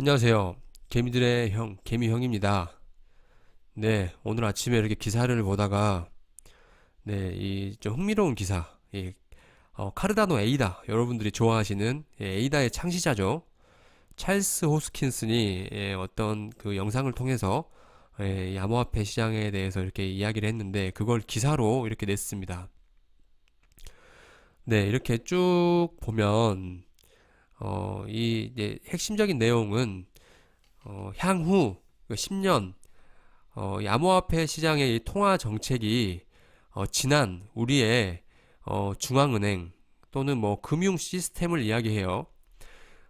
안녕하세요. 개미들의 형, 개미형입니다. 네, 오늘 아침에 이렇게 기사를 보다가, 네, 이 좀 흥미로운 기사, 이 어, 카르다노 에이다, 여러분들이 좋아하시는 예, 에이다의 창시자죠. 찰스 호스킨슨이 예, 어떤 그 영상을 통해서 예, 이 암호화폐 시장에 대해서 이렇게 이야기를 했는데, 그걸 기사로 이렇게 냈습니다. 네, 이렇게 쭉 보면, 어, 이 이제 핵심적인 내용은 어, 향후 10년 어, 이 암호화폐 시장의 이 통화 정책이 어, 지난 우리의 어, 중앙은행 또는 뭐 금융 시스템을 이야기해요.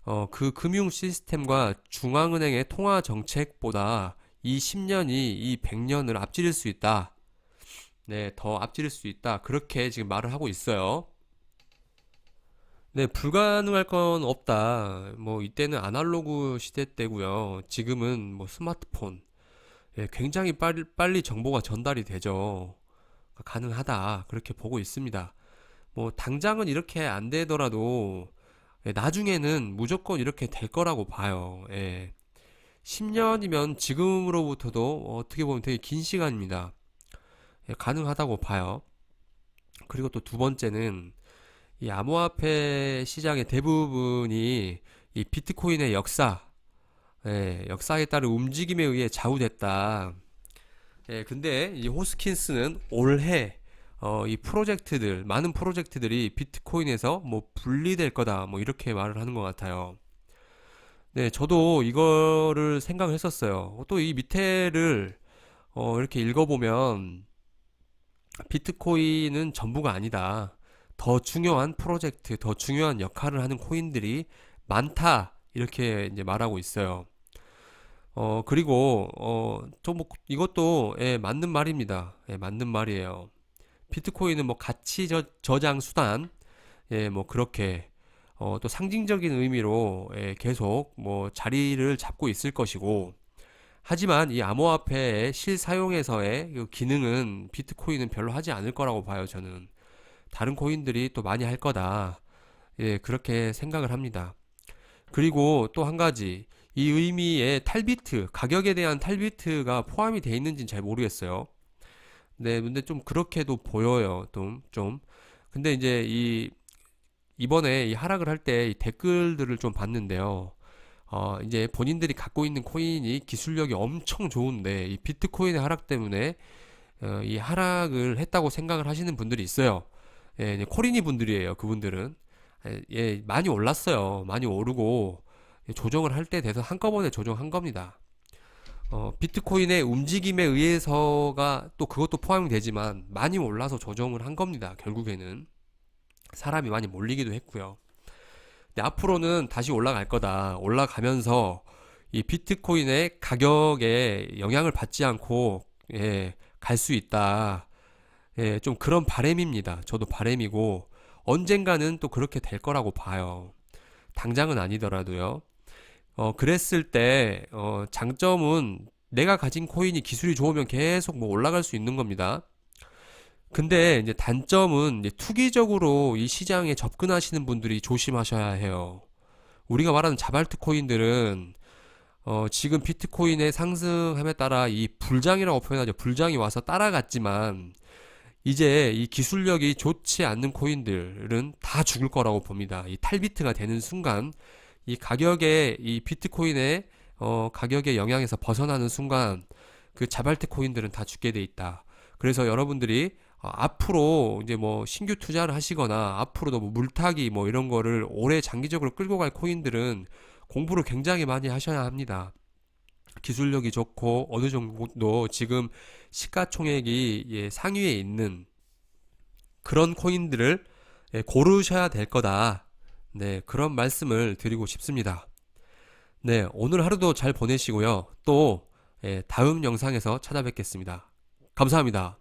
어, 그 금융 시스템과 중앙은행의 통화 정책보다 이 10년이 이 100년을 앞지를 수 있다. 네, 더 앞지를 수 있다. 그렇게 지금 말을 하고 있어요. 네, 불가능할 건 없다. 뭐, 이때는 아날로그 시대 때고요. 지금은 뭐 스마트폰. 예, 굉장히 빨리, 빨리 정보가 전달이 되죠. 가능하다. 그렇게 보고 있습니다. 뭐, 당장은 이렇게 안 되더라도, 예, 나중에는 무조건 이렇게 될 거라고 봐요. 예. 10년이면 지금으로부터도 어떻게 보면 되게 긴 시간입니다. 예, 가능하다고 봐요. 그리고 또 두 번째는, 이 암호화폐 시장의 대부분이 이 비트코인의 역사, 예, 역사에 따른 움직임에 의해 좌우됐다. 예, 근데 이 호스킨스는 올해 어, 이 프로젝트들, 많은 프로젝트들이 비트코인에서 뭐 분리될 거다, 뭐 이렇게 말을 하는 것 같아요. 네, 저도 이거를 생각을 했었어요. 또 이 밑에를 어, 이렇게 읽어보면 비트코인은 전부가 아니다. 더 중요한 프로젝트, 더 중요한 역할을 하는 코인들이 많다. 이렇게 이제 말하고 있어요. 어, 그리고, 어, 저 뭐, 이것도, 예, 맞는 말입니다. 예, 맞는 말이에요. 비트코인은 뭐 가치 저, 저장 수단, 예, 뭐 그렇게, 어, 또 상징적인 의미로, 예, 계속 뭐 자리를 잡고 있을 것이고, 하지만 이 암호화폐의 실사용에서의 그 기능은 비트코인은 별로 하지 않을 거라고 봐요, 저는. 다른 코인들이 또 많이 할 거다. 예, 그렇게 생각을 합니다. 그리고 또 한 가지, 이 의미의 탈비트, 가격에 대한 탈비트가 포함이 되어 있는지는 잘 모르겠어요. 네, 근데 좀 그렇게도 보여요. 좀, 좀. 근데 이제 이, 이번에 이 하락을 할때이 댓글들을 좀 봤는데요. 어, 이제 본인들이 갖고 있는 코인이 기술력이 엄청 좋은데, 이 비트코인의 하락 때문에, 어, 이 하락을 했다고 생각을 하시는 분들이 있어요. 예, 코리니 분들이에요. 그분들은. 예, 예, 많이 올랐어요. 많이 오르고, 예, 조정을 할 때 돼서 한꺼번에 조정한 겁니다. 어, 비트코인의 움직임에 의해서가 또 그것도 포함이 되지만 많이 올라서 조정을 한 겁니다. 결국에는 사람이 많이 몰리기도 했고요. 근데 앞으로는 다시 올라갈 거다. 올라가면서 이 비트코인의 가격에 영향을 받지 않고 예, 갈 수 있다. 예, 좀 그런 바램입니다. 저도 바램이고 언젠가는 또 그렇게 될 거라고 봐요. 당장은 아니더라도요. 어, 그랬을 때, 어, 장점은 내가 가진 코인이 기술이 좋으면 계속 뭐 올라갈 수 있는 겁니다. 근데 이제 단점은 이제 투기적으로 이 시장에 접근하시는 분들이 조심하셔야 해요. 우리가 말하는 자발트 코인들은 어, 지금 비트코인의 상승함에 따라 이 불장이라고 표현하죠. 불장이 와서 따라갔지만 이제 이 기술력이 좋지 않는 코인들은 다 죽을 거라고 봅니다. 이 탈비트가 되는 순간 이 가격의 이 비트코인의 어, 가격의 영향에서 벗어나는 순간 그 자발트 코인들은 다 죽게 돼 있다. 그래서 여러분들이 어, 앞으로 이제 뭐 신규 투자를 하시거나 앞으로도 뭐 물타기 뭐 이런 거를 오래 장기적으로 끌고 갈 코인들은 공부를 굉장히 많이 하셔야 합니다. 기술력이 좋고 어느 정도 지금 시가총액이 예, 상위에 있는 그런 코인들을 예, 고르셔야 될 거다. 네, 그런 말씀을 드리고 싶습니다. 네, 오늘 하루도 잘 보내시고요. 또 예, 다음 영상에서 찾아뵙겠습니다. 감사합니다.